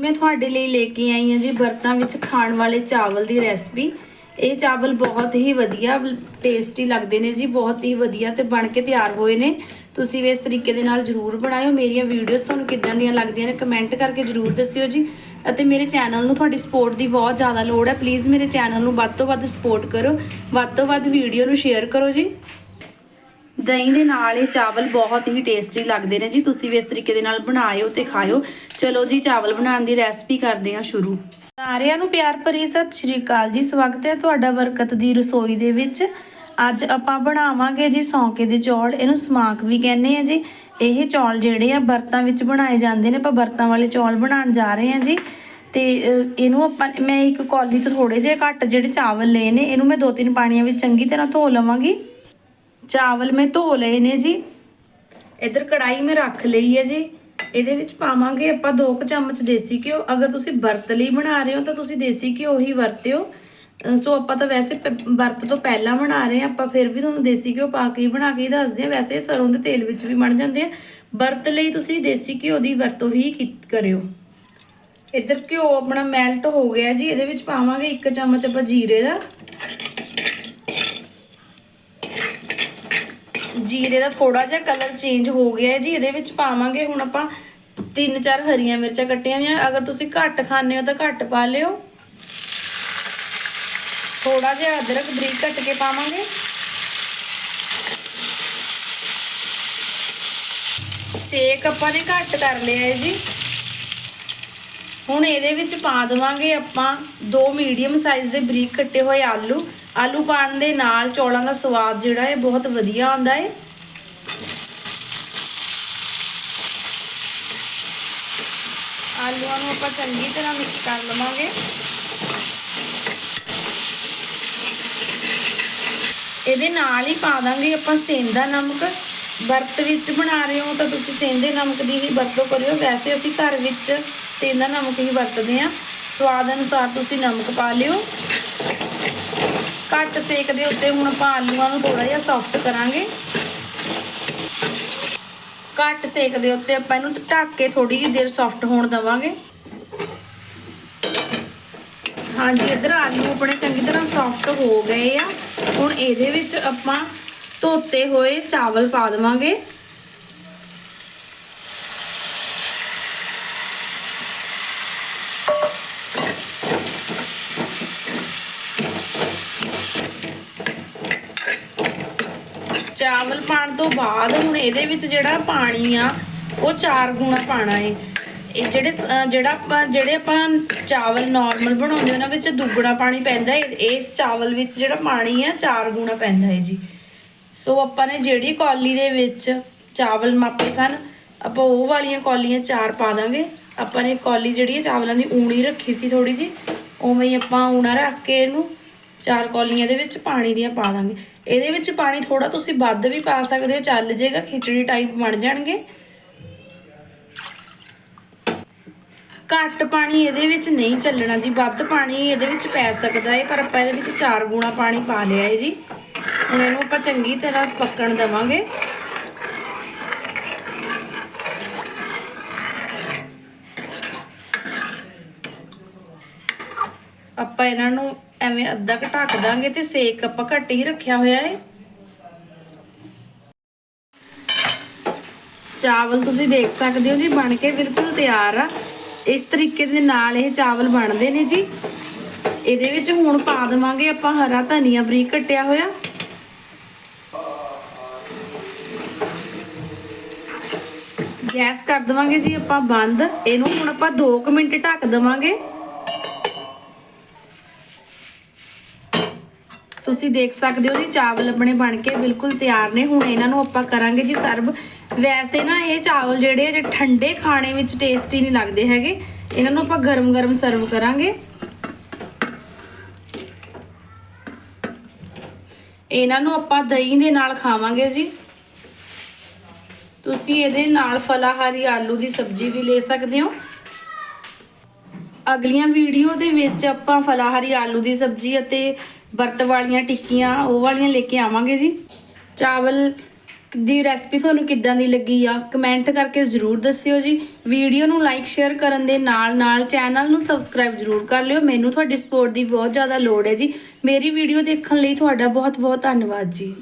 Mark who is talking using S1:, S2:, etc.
S1: ਮੈਂ ਤੁਹਾਡੇ ਲਈ ਲੈ ਕੇ ਆਈ ਹਾਂ ਜੀ ਬਰਤਾਂ ਵਿੱਚ ਖਾਣ ਵਾਲੇ ਚਾਵਲ ਦੀ ਰੈਸਪੀ। ਇਹ ਚਾਵਲ ਬਹੁਤ ਹੀ ਵਧੀਆ ਟੇਸਟੀ ਲੱਗਦੇ ਨੇ ਜੀ, ਬਹੁਤ ਹੀ ਵਧੀਆ ਤੇ ਬਣ ਕੇ ਤਿਆਰ ਹੋਏ ਨੇ। ਤੁਸੀਂ ਵੀ ਇਸ ਤਰੀਕੇ ਦੇ ਨਾਲ ਜਰੂਰ ਬਣਾਇਓ। ਮੇਰੀਆਂ ਵੀਡੀਓਜ਼ ਤੁਹਾਨੂੰ ਕਿੱਦਾਂ ਦੀਆਂ ਲੱਗਦੀਆਂ ਨੇ ਕਮੈਂਟ ਕਰਕੇ ਜਰੂਰ ਦੱਸਿਓ ਜੀ। ਅਤੇ ਮੇਰੇ ਚੈਨਲ ਨੂੰ ਤੁਹਾਡੀ ਸਪੋਰਟ ਦੀ ਬਹੁਤ ਜ਼ਿਆਦਾ ਲੋੜ ਹੈ। ਪਲੀਜ਼ ਮੇਰੇ ਚੈਨਲ ਨੂੰ ਵੱਧ ਤੋਂ ਵੱਧ ਸਪੋਰਟ ਕਰੋ। ਵੱਧ ਤੋਂ ਵੱਧ ਵੀਡੀਓ ਨੂੰ ਸ਼ੇਅਰ ਕਰੋ ਜੀ। ਦਹੀਂ ਦੇ ਨਾਲ ਇਹ ਚਾਵਲ ਬਹੁਤ ਹੀ ਟੇਸਟੀ ਲੱਗਦੇ ਨੇ ਜੀ। ਤੁਸੀਂ ਵੀ ਇਸ ਤਰੀਕੇ ਦੇ ਨਾਲ ਬਣਾਇਓ ਤੇ ਖਾਇਓ। ਚਲੋ ਜੀ, ਚਾਵਲ ਬਣਾਉਣ ਦੀ ਰੈਸਪੀ ਕਰਦੇ ਹਾਂ ਸ਼ੁਰੂ। ਸਾਰਿਆਂ ਨੂੰ ਪਿਆਰ ਭਰੀ ਸਤਿ ਸ਼੍ਰੀ ਅਕਾਲ ਜੀ। ਸਵਾਗਤ ਹੈ ਤੁਹਾਡਾ ਬਰਕਤ ਦੀ ਰਸੋਈ ਦੇ ਵਿੱਚ। ਅੱਜ ਆਪਾਂ ਬਣਾਵਾਂਗੇ ਜੀ ਸੌਂਕੇ ਦੇ ਚੌਲ। ਇਹਨੂੰ ਸਮਾਕ ਵੀ ਕਹਿੰਦੇ ਆ ਜੀ। ਇਹ ਚੌਲ ਜਿਹੜੇ ਆ ਬਰਤਾਂ ਵਿੱਚ ਬਣਾਏ ਜਾਂਦੇ ਨੇ। ਆਪਾਂ ਬਰਤਾਂ ਵਾਲੇ ਚੌਲ ਬਣਾਉਣ ਜਾ ਰਹੇ ਹਾਂ ਜੀ। ਤੇ ਇਹਨੂੰ ਆਪਾਂ, ਮੈਂ ਇੱਕ ਕੌਲੀ ਤੋਂ ਥੋੜੇ ਜਿਹੇ ਘੱਟ ਜਿਹੜੇ ਚਾਵਲ ਲਏ ਨੇ, ਇਹਨੂੰ ਮੈਂ ਦੋ ਤਿੰਨ ਪਾਣੀਆਂ ਵਿੱਚ ਚੰਗੀ ਤਰ੍ਹਾਂ ਧੋ ਲਵਾਂਗੀ। ਚਾਵਲ ਮੈਂ ਧੋ ਲਏ ਨੇ ਜੀ। ਇਧਰ ਕੜਾਈ ਮੈਂ ਰੱਖ ਲਈ ਹੈ ਜੀ। ਇਹਦੇ ਵਿੱਚ ਪਾਵਾਂਗੇ ਆਪਾਂ 2 ਕੁ ਚਮਚ ਦੇਸੀ ਘਿਓ। ਅਗਰ ਤੁਸੀਂ ਵਰਤ ਲਈ ਬਣਾ ਰਹੇ ਹੋ ਤਾਂ ਤੁਸੀਂ ਦੇਸੀ ਘਿਓ ਹੀ ਵਰਤਿਓ। ਸੋ ਆਪਾਂ ਤਾਂ ਵੈਸੇ ਪ- ਵਰਤ ਤੋਂ ਪਹਿਲਾਂ ਬਣਾ ਰਹੇ ਹਾਂ। ਆਪਾਂ ਫਿਰ ਵੀ ਤੁਹਾਨੂੰ ਦੇਸੀ ਘਿਓ ਪਾ ਕੇ ਹੀ ਬਣਾ ਕੇ ਹੀ ਦੱਸਦੇ ਹਾਂ। ਵੈਸੇ ਸਰੋਂ ਦੇ ਤੇਲ ਵਿੱਚ ਵੀ ਬਣ ਜਾਂਦੇ ਆ। ਵਰਤ ਲਈ ਤੁਸੀਂ ਦੇਸੀ ਘਿਓ ਦੀ ਵਰਤੋਂ ਹੀ ਕੀ- ਕਰਿਓ। ਇੱਧਰ ਘਿਓ ਆਪਣਾ ਮੈਲਟ ਹੋ ਗਿਆ ਜੀ। ਇਹਦੇ ਵਿੱਚ ਪਾਵਾਂਗੇ 1 ਚਮਚ ਆਪਾਂ ਜੀਰੇ ਦਾ। ਜੀਰੇ ਦਾ ਥੋੜਾ ਜਿਹਾ ਕਲਰ ਚੇਂਜ ਹੋ ਗਿਆ ਹੈ ਜੀ, ਇਹਦੇ ਵਿੱਚ ਪਾਵਾਂਗੇ ਹੁਣ ਆਪਾਂ ਤਿੰਨ ਚਾਰ ਹਰੀਆਂ ਮਿਰਚਾਂ ਕੱਟੀਆਂ ਹੋਈਆਂ। ਅਗਰ ਤੁਸੀਂ ਘੱਟ ਖਾਂਦੇ ਹੋ ਤਾਂ ਘੱਟ ਪਾ ਲਿਓ। ਥੋੜਾ ਜਿਹਾ ਅਦਰਕ ਬਰੀਕ ਕੱਟ ਕੇ ਪਾਵਾਂਗੇ। ਸੇਕ ਆਪਾਂ ਨੇ ਘੱਟ ਕਰ ਲਿਆ ਹੈ ਜੀ। ਹੁਣ ਇਹਦੇ ਵਿੱਚ ਪਾ ਦੇਵਾਂਗੇ ਆਪਾਂ ਦੋ ਮੀਡੀਅਮ ਸਾਈਜ਼ ਦੇ ਬਰੀਕ ਕੱਟੇ ਹੋਏ ਆਲੂ। ਆਲੂ ਪਾਣ ਦੇ ਨਾਲ ਚੌਲਾਂ ਦਾ ਸਵਾਦ ਜਿਹੜਾ ਹੈ ਬਹੁਤ ਵਧੀਆ ਆਉਂਦਾ ਹੈ ਆਲੂਆਂ ਨੂੰ ਆਪਾਂ ਚੰਗੀ ਤਰ੍ਹਾਂ ਮਿਕਸ ਕਰ ਲਵਾਂਗੇ। ਇਹਦੇ ਨਾਲ ਹੀ ਪਾ ਦਾਂਗੇ ਆਪਾਂ ਸੇਂਦਾ ਨਮਕ। ਵਰਤ ਵਿੱਚ ਬਣਾ ਰਹੇ ਹੋ ਤਾਂ ਤੁਸੀਂ ਸੇਂਦੇ ਨਮਕ ਦੀ ਹੀ ਵਰਤੋਂ ਕਰਿਓ। ਵੈਸੇ ਅਸੀਂ ਘਰ ਵਿੱਚ ਸੇਂਦਾ ਨਮਕ ਹੀ ਵਰਤਦੇ ਹਾਂ। ਸਵਾਦ ਅਨੁਸਾਰ ਤੁਸੀਂ ਨਮਕ ਪਾ ਲਿਓ। ਘੱਟ ਸੇਕ ਦੇ ਉੱਤੇ ਹੁਣ ਆਪਾਂ ਆਲੂਆਂ ਨੂੰ ਥੋੜਾ ਜਿਹਾ ਸੌਫਟ ਕਰਾਂਗੇ। ਘੱਟ ਸੇਕ ਦੇ ਉੱਤੇ ਆਪਾਂ ਇਹਨੂੰ ਢੱਕ ਕੇ ਥੋੜੀ ਜਿਹੀ ਦੇਰ ਸੌਫਟ ਹੋਣ ਦਵਾਂਗੇ। ਹਾਂਜੀ, ਇਧਰ ਆਲੂ ਆਪਣੇ ਚੰਗੀ ਤਰ੍ਹਾਂ ਸੌਫਟ ਹੋ ਗਏ ਆ। ਹੁਣ ਇਹਦੇ ਵਿੱਚ ਆਪਾਂ ਧੋਤੇ ਹੋਏ ਚਾਵਲ ਪਾ ਦੇਵਾਂਗੇ। ਚਾਵਲ ਪਾਣ ਤੋਂ ਬਾਅਦ ਹੁਣ ਇਹਦੇ ਵਿੱਚ ਜਿਹੜਾ ਪਾਣੀ ਆ, ਉਹ ਚਾਰ ਗੁਣਾ ਪਾਣਾ ਏ। ਇਹ ਜਿਹੜੇ ਸ- ਜਿਹੜਾ ਆਪਾਂ, ਜਿਹੜੇ ਆਪਾਂ ਚਾਵਲ ਨਾਰਮਲ ਬਣਾਉਂਦੇ ਉਹਨਾਂ ਵਿੱਚ ਦੁੱਗਣਾ ਪਾਣੀ ਪੈਂਦਾ ਏ। ਇਸ ਚਾਵਲ ਵਿੱਚ ਜਿਹੜਾ ਪਾਣੀ ਆ, ਚਾਰ ਗੁਣਾ ਪੈਂਦਾ ਏ ਜੀ। ਸੋ ਆਪਾਂ ਨੇ ਜਿਹੜੀ ਕੌਲੀ ਦੇ ਵਿੱਚ ਚਾਵਲ ਮਾਪੇ ਸਨ, ਆਪਾਂ ਉਹ ਵਾਲੀਆਂ ਕੌਲੀਆਂ ਚਾਰ ਪਾ ਦਾਂਗੇ। ਆਪਾਂ ਨੇ ਕੌਲੀ ਜਿਹੜੀ ਹੈ ਚਾਵਲਾਂ ਦੀ ਊਣੀ ਰੱਖੀ ਸੀ ਥੋੜੀ ਜੀ ਉਵੇਂ ਹੀ ਆਪਾਂ ਊਣਾ ਰੱਖ ਕੇ ਇਹਨੂੰ ਚਾਰ ਕੌਲੀਆਂ ਦੇ ਵਿੱਚ ਪਾਣੀ ਦੀਆਂ ਪਾ ਦਾਂਗੇ। ਇਹਦੇ ਵਿੱਚ ਪਾਣੀ ਥੋੜਾ ਤੁਸੀਂ ਵੱਧ ਵੀ ਪਾ ਸਕਦੇ ਹੋ, ਚੱਲ ਜਾਏਗਾ ਖਿਚੜੀ ਟਾਈਪ ਬਣ ਜਾਣਗੇ। ਘੱਟ ਪਾਣੀ ਇਹਦੇ ਵਿੱਚ ਨਹੀਂ ਚੱਲਣਾ ਜੀ, ਵੱਧ ਪਾਣੀ ਇਹਦੇ ਵਿੱਚ ਪੈ ਸਕਦਾ ਹੈ ਪਰ ਆਪਾਂ ਇਹਦੇ ਵਿੱਚ ਚਾਰ ਗੁਣਾ ਪਾਣੀ ਪਾ ਲਿਆ ਹੈ ਜੀ। ਹੁਣ ਇਹਨੂੰ ਆਪਾਂ ਚੰਗੀ ਤਰ੍ਹਾਂ ਪੱਕਣ ਦੇਵਾਂਗੇ। ਆਪਾਂ ਇਹਨਾਂ ਨੂੰ ਐਵੇਂ ਅੱਧਾ ਕੁ ਢੱਕ ਦਾਂਗੇ ਤੇ ਸੇਕ ਆਪਾਂ ਘੱਟ ਹੀ ਰੱਖਿਆ ਹੋਇਆ ਹੈ ਚਾਵਲ ਤੁਸੀਂ ਦੇਖ ਸਕਦੇ ਹੋ ਜੀ, ਬਣ ਕੇ ਬਿਲਕੁਲ ਤਿਆਰ ਆ। ਇਸ ਤਰੀਕੇ ਦੇ ਨਾਲ ਇਹ ਚਾਵਲ ਬਣਦੇ ਨੇ ਜੀ। ਇਹਦੇ ਵਿੱਚ ਹੁਣ ਪਾ ਦੇਵਾਂਗੇ ਆਪਾਂ ਹਰਾ ਧਨੀਆ ਬਰੀਕ ਕੱਟਿਆ ਹੋਇਆ। ਗੈਸ ਕਰ ਦੇਵਾਂਗੇ ਜੀ ਆਪਾਂ ਬੰਦ। ਇਹਨੂੰ ਹੁਣ ਆਪਾਂ 2 ਮਿੰਟ ਢੱਕ ਦੇਵਾਂਗੇ। ਤੁਸੀਂ ਦੇਖ ਸਕਦੇ ਹੋ ਜੀ, ਚਾਵਲ ਆਪਣੇ ਬਣ ਕੇ ਬਿਲਕੁਲ ਤਿਆਰ ਨੇ। ਹੁਣ ਇਹਨਾਂ ਨੂੰ ਆਪਾਂ ਕਰਾਂਗੇ ਜੀ ਸਰਵ। ਵੈਸੇ ਨਾ ਇਹ ਚਾਵਲ ਜਿਹੜੇ ਆ, ਜੇ ਠੰਡੇ ਖਾਣੇ ਵਿੱਚ ਟੇਸਟੀ ਨਹੀਂ ਲੱਗਦੇ ਹੈਗੇ। ਇਹਨਾਂ ਨੂੰ ਆਪਾਂ ਗਰਮ-ਗਰਮ ਸਰਵ ਕਰਾਂਗੇ। ਇਹਨਾਂ ਨੂੰ ਆਪਾਂ ਦਹੀਂ ਦੇ ਨਾਲ ਖਾਵਾਂਗੇ ਜੀ। ਤੁਸੀਂ ਇਹਦੇ ਨਾਲ ਫਲਾਹਾਰੀ ਆਲੂ ਦੀ ਸਬਜ਼ੀ ਵੀ ਲੈ ਸਕਦੇ ਹੋ। ਅਗਲੀਆਂ ਵੀਡੀਓ ਦੇ ਵਿੱਚ ਆਪਾਂ ਫਲਾਹਾਰੀ ਆਲੂ ਦੀ ਸਬਜ਼ੀ ਅਤੇ ਵਰਤ ਵਾਲੀਆਂ ਟਿੱਕੀਆਂ, ਉਹ ਵਾਲੀਆਂ ਲੈ ਕੇ ਆਵਾਂਗੇ ਜੀ। ਚਾਵਲ ਦੀ ਰੈਸਪੀ ਤੁਹਾਨੂੰ ਕਿੱਦਾਂ ਦੀ ਲੱਗੀ ਆ ਕਮੈਂਟ ਕਰਕੇ ਜ਼ਰੂਰ ਦੱਸਿਓ ਜੀ। ਵੀਡੀਓ ਨੂੰ ਲਾਈਕ ਸ਼ੇਅਰ ਕਰਨ ਦੇ ਨਾਲ ਨਾਲ ਚੈਨਲ ਨੂੰ ਸਬਸਕ੍ਰਾਈਬ ਜ਼ਰੂਰ ਕਰ ਲਿਓ। ਮੈਨੂੰ ਤੁਹਾਡੀ ਸਪੋਰਟ ਦੀ ਬਹੁਤ ਜ਼ਿਆਦਾ ਲੋੜ ਹੈ ਜੀ। ਮੇਰੀ ਵੀਡੀਓ ਦੇਖਣ ਲਈ ਤੁਹਾਡਾ ਬਹੁਤ ਬਹੁਤ ਧੰਨਵਾਦ ਜੀ।